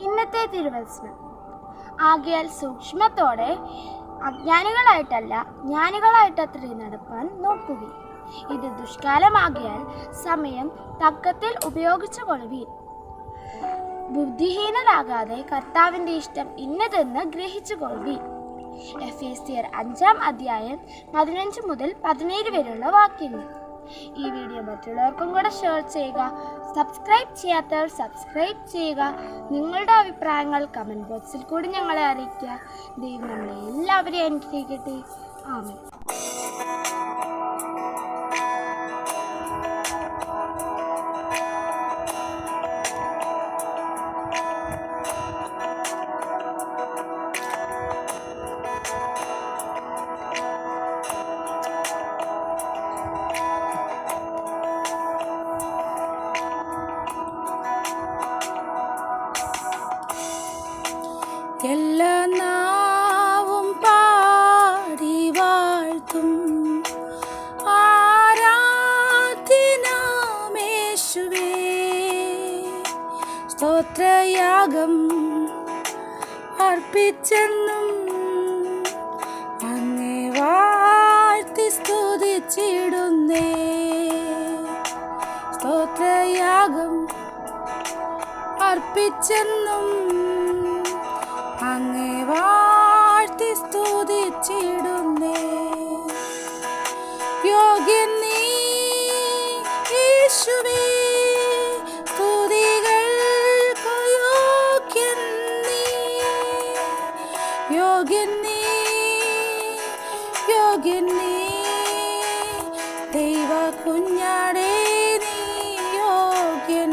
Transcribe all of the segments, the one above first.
ഇന്നത്തെ തിരുവത്സനം ആകിയാൽ സൂക്ഷ്മത്തോടെ അജ്ഞാനികളായിട്ടല്ല ജ്ഞാനികളായിട്ടത്രേ നടപ്പാൻ നോക്കുക ഇത് ദുഷ്കാലമാകിയാൽ സമയം തക്കത്തിൽ ഉപയോഗിച്ചു കൊള്ളുവീൻ. ബുദ്ധിഹീനരാകാതെ കർത്താവിന്റെ ഇഷ്ടം ഇന്നതെന്ന് ഗ്രഹിച്ചു കൊള്ളുവീൻ. എഫ് എസ് സിയർ അഞ്ചാം അധ്യായം പതിനഞ്ച് മുതൽ പതിനേഴ് വരെയുള്ള വാക്യങ്ങൾ. ഈ വീഡിയോ മറ്റുള്ളവർക്കും കൂടെ ഷെയർ ചെയ്യുക. സബ്സ്ക്രൈബ് ചെയ്യാത്തവർ സബ്സ്ക്രൈബ് ചെയ്യുക. നിങ്ങളുടെ അഭിപ്രായങ്ങൾ കമന്റ് ബോക്സിൽ കൂടി ഞങ്ങളെ അറിയിക്കുക. ദൈവം നമ്മളെ എല്ലാവരെയും അനുഗ്രഹിക്കട്ടെ. ആമേൻ. എല്ലാ പാടി വാഴ്ത്തും. ആരാധനാമേശുവേ സ്തോത്രയാഗം അർപ്പിച്ചെന്നും അങ്ങേ വാഴ്ത്തി സ്തുതിച്ചിടുന്നേ. സ്തോത്രയാഗം അർപ്പിച്ചെന്നും വാഴ്ത്തി സ്തുതിച്ചിടുന്നേ. യോഗ്യൻ നീ യേശുവേ സ്തുതികൾക്കു യോഗ്യൻ നീ. യോഗ്യൻ നീ യോഗ്യൻ നീ ദൈവ കുഞ്ഞാടേ നീ യോഗ്യൻ.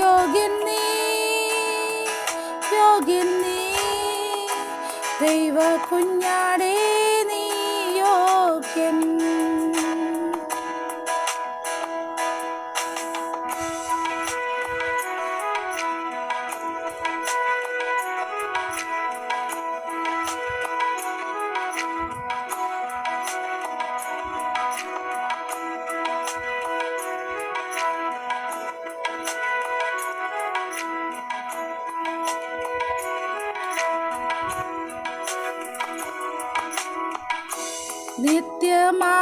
യോഗ്യൻ നീ യോഗ്യൻ നീ ദൈവ കുഞ്ഞാടേ. നിത്യമാ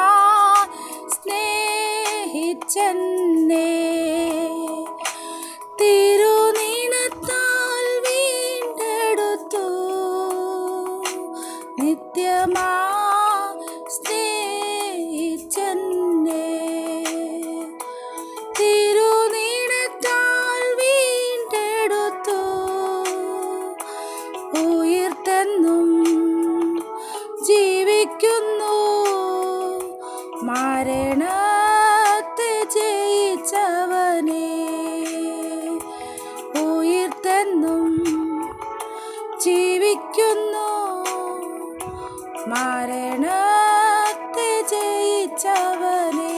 സ്നേഹിച്ചെന്നെ. തിരുനീണത്താൽ വീണ്ടെടുത്തു. നിത്യമാ സ്നേഹിച്ചെന്നെ മരണത്തെ ജയിച്ചവനെ ഉയർത്തെന്നും ജീവിക്കുന്നു. മരണത്തെ ജയിച്ചവനെ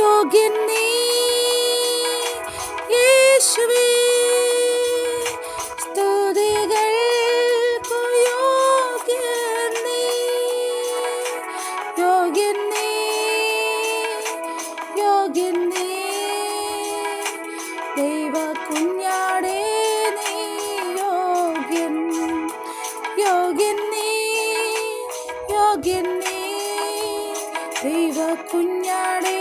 യോഗിനീ യേശുവേ. യോഗ്യൻ നീ ദൈവ കുഞ്ഞാടേ